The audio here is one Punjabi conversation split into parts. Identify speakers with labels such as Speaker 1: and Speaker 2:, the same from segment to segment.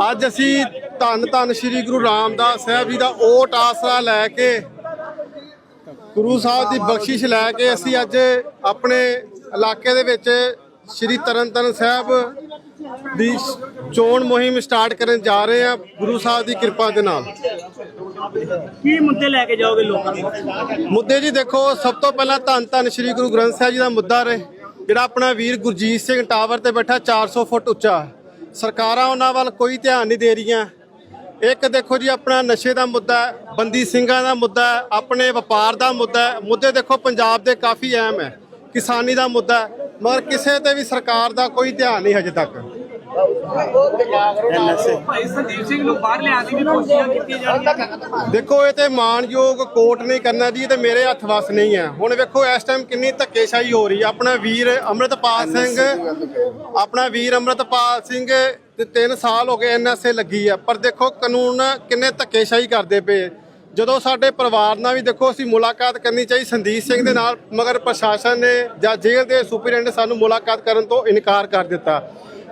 Speaker 1: ਅੱਜ ਅਸੀਂ ਧੰਨ ਧੰਨ ਸ੍ਰੀ ਗੁਰੂ ਰਾਮਦਾਸ ਸਾਹਿਬ ਜੀ ਦਾ ਓਟ ਆਸਰਾ ਲੈ ਕੇ ਗੁਰੂ ਸਾਹਿਬ ਦੀ ਬਖਸ਼ਿਸ਼ ਲੈ ਕੇ ਅਸੀਂ ਅੱਜ ਆਪਣੇ ਇਲਾਕੇ ਦੇ ਵਿੱਚ ਸ੍ਰੀ ਤਰਨਤਾਰਨ ਸਾਹਿਬ ਦੀ ਚੋਣ ਮੁਹਿੰਮ ਸਟਾਰਟ ਕਰਨ ਜਾ ਰਹੇ ਹਾਂ। ਗੁਰੂ ਸਾਹਿਬ ਦੀ ਕਿਰਪਾ ਦੇ ਨਾਲ।
Speaker 2: ਕੀ ਮੁੱਦੇ ਲੈ ਕੇ ਜਾਓਗੇ ਲੋਕਾਂ ਦੇ
Speaker 1: ਮੁੱਦੇ ਜੀ ਦੇਖੋ ਸਭ ਤੋਂ ਪਹਿਲਾਂ ਧੰਨ ਧੰਨ ਸ੍ਰੀ ਗੁਰੂ ਗ੍ਰੰਥ ਸਾਹਿਬ ਜੀ ਦਾ ਮੁੱਦਾ ਰਹੇ ਜਿਹੜਾ ਆਪਣਾ ਵੀਰ ਗੁਰਜੀਤ ਸਿੰਘ ਟਾਵਰ ਤੇ ਬੈਠਾ 400 ਫੁੱਟ ਉੱਚਾ। ਸਰਕਾਰਾਂ ਉਹਨਾਂ ਵੱਲ ਕੋਈ ਧਿਆਨ ਨਹੀਂ ਦੇ ਰਹੀਆਂ। ਇੱਕ ਦੇਖੋ ਜੀ, ਆਪਣਾ ਨਸ਼ੇ ਦਾ ਮੁੱਦਾ ਬੰਦੀ ਸਿੰਘਾਂ ਦਾ ਮੁੱਦਾ ਆਪਣੇ ਵਪਾਰ ਦਾ ਮੁੱਦਾ ਮੁੱਦੇ ਦੇਖੋ, ਪੰਜਾਬ ਦੇ ਕਾਫੀ ਅਹਿਮ ਹੈ। ਕਿਸਾਨੀ ਦਾ ਮੁੱਦਾ ਮਗਰ ਕਿਸੇ ਤੇ ਵੀ ਸਰਕਾਰ ਦਾ ਕੋਈ ਧਿਆਨ ਨਹੀਂ ਹਜੇ ਤੱਕ।
Speaker 2: ਭਾਈ ਸੰਦੀਪ ਸਿੰਘ ਨੂੰ ਬਾਹਰ ਲਿਆਉਣ ਦੀ ਵੀ ਕੋਸ਼ਿਸ਼ਾਂ ਕੀਤੀਆਂ ਜਾਣਗੀਆਂ।
Speaker 1: ਦੇਖੋ ਇਹ ਤੇ ਮਾਨਯੋਗ ਕੋਰਟ ਨੇ ਕਰਨਾ ਜੀ ਇਹ ਤੇ ਮੇਰੇ ਹੱਥ ਵਸ ਨਹੀਂ ਹੈ। ਹੁਣ ਵੇਖੋ ਇਸ ਟਾਈਮ ਕਿੰਨੀ ਧੱਕੇਸ਼ਾਹੀ ਹੋ ਰਹੀ ਹੈ। ਆਪਣਾ ਵੀਰ ਅੰਮ੍ਰਿਤਪਾਲ ਸਿੰਘ ਆਪਣਾ ਵੀਰ ਅੰਮ੍ਰਿਤਪਾਲ ਸਿੰਘ ਤੇ 3 ਸਾਲ ਹੋ ਗਏ ਐਨਐਸਏ ਲੱਗੀ ਆ। ਪਰ ਦੇਖੋ ਕਾਨੂੰਨ ਕਿੰਨੇ ਧੱਕੇਸ਼ਾਹੀ ਕਰਦੇ ਪਏ। ਜਦੋਂ ਸਾਡੇ ਪਰਿਵਾਰ ਨਾਲ ਵੀ ਦੇਖੋ ਅਸੀਂ ਮੁਲਾਕਾਤ ਕਰਨੀ ਚਾਹੀ। ਸੰਦੀਪ ਸਿੰਘ ਦੇ ਨਾਲ ਮਗਰ ਪ੍ਰਸ਼ਾਸਨ ਨੇ ਜਾਂ ਜੇਲ੍ਹ ਦੇ ਸੁਪਰਡੈਂਟ ਸਾਨੂੰ ਮੁਲਾਕਾਤ ਕਰਨ ਤੋਂ ਇਨਕਾਰ ਕਰ ਦਿੱਤਾ।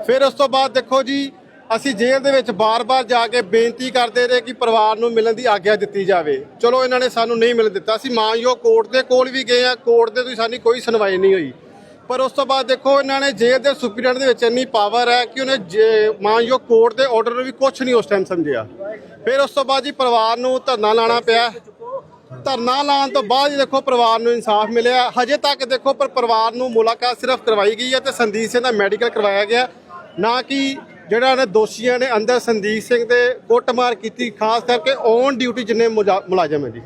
Speaker 1: ਫਿਰ ਉਸ ਤੋਂ ਬਾਅਦ ਦੇਖੋ ਜੀ, ਅਸੀਂ ਜੇਲ੍ਹ ਦੇ ਵਿੱਚ ਬਾਰ-ਬਾਰ ਜਾ ਕੇ ਬੇਨਤੀ ਕਰਦੇ ਰਹੇ ਕਿ ਪਰਿਵਾਰ ਨੂੰ ਮਿਲਣ ਦੀ ਆਗਿਆ ਦਿੱਤੀ ਜਾਵੇ। ਚਲੋ ਇਹਨਾਂ ਨੇ ਸਾਨੂੰ ਨਹੀਂ ਮਿਲਣ ਦਿੱਤਾ, ਅਸੀਂ ਮਾਨਯੋਗ ਕੋਰਟ ਦੇ ਕੋਲ ਵੀ ਗਏ ਆ ਕੋਰਟ ਦੇ ਤੁਸੀਂ ਸਾਡੀ ਕੋਈ ਸੁਣਵਾਈ ਨਹੀਂ ਹੋਈ। ਪਰ ਉਸ ਤੋਂ ਬਾਅਦ ਦੇਖੋ ਇਹਨਾਂ ਨੇ ਜੇਲ੍ਹ ਦੇ ਸੁਪਰਡੈਂਟ ਦੇ ਵਿੱਚ ਇੰਨੀ ਪਾਵਰ ਹੈ ਕਿ ਉਹਨੇ ਜੇ- ਮਾਨਯੋਗ ਕੋਰਟ ਦੇ ਆਰਡਰ ਨੂੰ ਵੀ ਕੁਝ ਨਹੀਂ ਉਸ ਟਾਈਮ ਸਮਝਿਆ। ਫਿਰ ਉਸ ਤੋਂ ਬਾਅਦ ਜੀ ਪਰਿਵਾਰ ਨੂੰ ਧਰਨਾ ਲਾਣਾ ਪਿਆ। ਧਰਨਾ ਲਾਉਣ ਤੋਂ ਬਾਅਦ ਹੀ ਦੇਖੋ ਪਰਿਵਾਰ ਨੂੰ ਇਨਸਾਫ ਮਿਲਿਆ। ਹਜੇ ਤੱਕ ਦੇਖੋ ਪਰ ਪਰਿਵਾਰ ਨੂੰ ਮੁਲਾਕਾਤ ਸਿਰਫ ਕਰਵਾਈ ਗਈ ਹੈ ਤੇ ਸੰਦੀਪ ਸਿੰਘ ਦਾ ਮੈਡੀਕਲ ਕਰਵਾਇਆ ਗਿਆ। ਨਾ ਕਿ ਜਿਹੜਾ ਨੇ ਦੋਸ਼ੀਆਂ ਨੇ ਅੰਦਰ ਸੰਦੀਪ ਸਿੰਘ ਦੇ ਕੁੱਟਮਾਰ ਕੀਤੀ ਖਾਸ ਕਰਕੇ ਔਨ ਡਿਊਟੀ ਜਿੰਨੇ ਮੁਲਾਜ਼ਮ ਹੈ ਜੀ।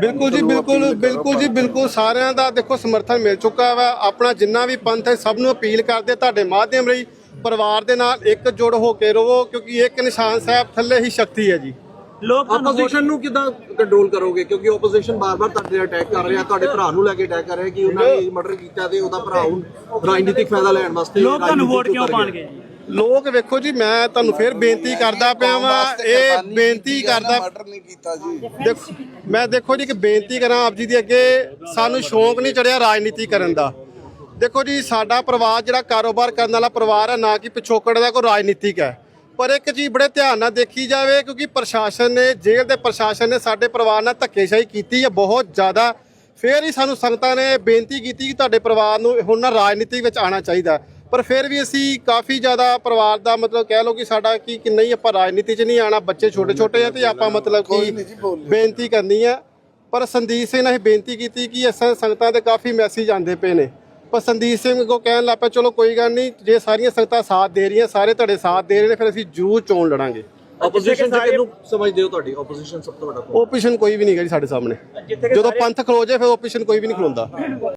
Speaker 1: ਬਿਲਕੁਲ ਜੀ ਬਿਲਕੁਲ ਬਿਲਕੁਲ ਜੀ ਬਿਲਕੁਲ ਸਾਰਿਆਂ ਦਾ ਦੇਖੋ ਸਮਰਥਨ ਮਿਲ ਚੁੱਕਾ ਵਾ। ਆਪਣਾ ਜਿੰਨਾ ਵੀ ਪੰਥ ਹੈ ਸਭ ਨੂੰ ਅਪੀਲ ਕਰਦੇ ਤੁਹਾਡੇ ਮਾਧਿਅਮ ਰਹੀ ਪਰਿਵਾਰ ਦੇ ਨਾਲ ਇੱਕ ਜੁੜ ਹੋ ਕੇ ਰਹੋ ਕਿਉਂਕਿ ਇੱਕ ਨਿਸ਼ਾਨ ਸਾਹਿਬ ਥੱਲੇ ਹੀ ਸ਼ਕਤੀ ਹੈ ਜੀ।
Speaker 2: ਲੋਕ
Speaker 3: ਆਪੋਜੀਸ਼ਨ ਨੂੰ ਕਿਦਾਂ ਕੰਟਰੋਲ ਕਰੋਗੇ? ਕਿਉਂਕਿ ਆਪੋਜੀਸ਼ਨ ਬਾਰ-ਬਾਰ ਤੁਹਾਡੇ ਅਟੈਕ ਕਰ ਰਿਹਾ ਤੁਹਾਡੇ ਭਰਾ ਨੂੰ ਲੈ ਕੇ ਅਟੈਕ ਕਰ ਰਿਹਾ ਕਿ ਉਹਨਾਂ ਨੇ ਮਰਡਰ ਕੀਤਾ ਤੇ ਉਹਦਾ ਭਰਾ ਹੁਣ ਰਾਜਨੀਤਿਕ ਫਾਇਦਾ ਲੈਣ ਵਾਸਤੇ
Speaker 2: ਲੋਕ ਤੁਹਾਨੂੰ ਵੋਟ ਕਿਉਂ। ਪਾਣਗੇ ਜੀ?
Speaker 1: ਲੋਕ ਵੇਖੋ ਜੀ ਮੈਂ ਤੁਹਾਨੂੰ ਫੇਰ ਬੇਨਤੀ ਕਰਦਾ ਪਿਆ ਵਾਂ ਇਹ ਬੇਨਤੀ ਕਰਦਾ
Speaker 4: ਮਰਡਰ ਨਹੀਂ ਕੀਤਾ ਜੀ।
Speaker 1: ਦੇਖੋ ਮੈਂ ਦੇਖੋ ਜੀ ਕਿ ਬੇਨਤੀ ਕਰਾਂ ਆਪ ਜੀ ਦੇ ਅੱਗੇ ਸਾਨੂੰ ਸ਼ੌਂਕ ਨਹੀਂ ਚੜਿਆ ਰਾਜਨੀਤੀ ਕਰਨ ਦਾ। ਦੇਖੋ ਜੀ ਸਾਡਾ ਪਰਿਵਾਰ ਜਿਹੜਾ ਕਾਰੋਬਾਰ ਕਰਨ ਵਾਲਾ ਪਰਿਵਾਰ ਹੈ ਨਾ ਕਿ ਪਿਛੋਕੜ ਦਾ ਕੋਈ ਰਾਜਨੀਤਿਕ ਹੈ। ਪਰ ਇੱਕ ਚੀਜ਼ ਬੜੇ ਧਿਆਨ ਨਾਲ ਦੇਖੀ ਜਾਵੇ ਕਿਉਂਕਿ ਪ੍ਰਸ਼ਾਸਨ ਨੇ ਜੇਲ੍ਹ ਦੇ ਪ੍ਰਸ਼ਾਸਨ ਨੇ ਸਾਡੇ ਪਰਿਵਾਰ ਨਾਲ ਧੱਕੇਸ਼ਾਹੀ ਕੀਤੀ ਹੈ ਬਹੁਤ ਜ਼ਿਆਦਾ। ਫਿਰ ਹੀ ਸਾਨੂੰ ਸੰਗਤਾਂ ਨੇ ਬੇਨਤੀ ਕੀਤੀ ਕਿ ਤੁਹਾਡੇ ਪਰਿਵਾਰ ਨੂੰ ਹੁਣ ਨਾ ਰਾਜਨੀਤੀ ਵਿੱਚ ਆਉਣਾ ਚਾਹੀਦਾ। ਪਰ ਫਿਰ ਵੀ ਅਸੀਂ ਕਾਫੀ ਜ਼ਿਆਦਾ ਪਰਿਵਾਰ ਦਾ ਮਤਲਬ ਕਹਿ ਲਓ ਕਿ ਸਾਡਾ ਕੀ ਕਿ ਨਹੀਂ ਆਪਾਂ ਰਾਜਨੀਤੀ 'ਚ ਨਹੀਂ ਆਣਾ ਬੱਚੇ ਛੋਟੇ ਛੋਟੇ ਆ ਤੇ ਆਪਾਂ ਮਤਲਬ ਕਿ। ਬੇਨਤੀ ਕਰਨੀ ਹੈ ਪਰ ਸੰਦੀਪ ਸਿੰਘ ਨੇ ਬੇਨਤੀ ਕੀਤੀ ਕਿ ਅਸਾਂ ਸੰਗਤਾਂ ਦੇ ਕਾਫੀ ਮੈਸੇਜ ਆਉਂਦੇ ਪਏ ਨੇ। ਪਰ ਸੰਦੀਪ ਸਿੰਘ ਕੋ ਕਹਿਣ ਲੱਗ ਪਿਆ ਚਲੋ ਕੋਈ ਗੱਲ ਨਹੀਂ ਜੇ ਸਾਰੀਆਂ ਸੰਗਤਾਂ ਸਾਥ ਦੇ ਰਹੀਆਂ ਸਾਰੇ ਤੁਹਾਡੇ ਸਾਥ ਦੇ ਰਹੇ ਨੇ ਫਿਰ ਅਸੀਂ ਜ਼ਰੂਰ ਚੋਣ ਲੜਾਂਗੇ।
Speaker 3: ਆਪੋਜੀਸ਼ਨ ਚ ਕਿਹਨੂੰ ਸਮਝਦੇ ਹੋ ਤੁਹਾਡੀ? ਆਪੋਜੀਸ਼ਨ ਸਭ ਤੋਂ ਵੱਡਾ
Speaker 1: ਓਪੀਸ਼ਨ ਕੋਈ ਵੀ ਨਹੀਂ ਗਾ ਜੀ ਸਾਡੇ ਸਾਹਮਣੇ। ਜਦੋਂ ਪੰਥ ਖਲੋ ਜਾਏ ਫਿਰ ਓਪੀਸ਼ਨ ਕੋਈ ਵੀ ਨਹੀਂ ਖਲੋਂਦਾ।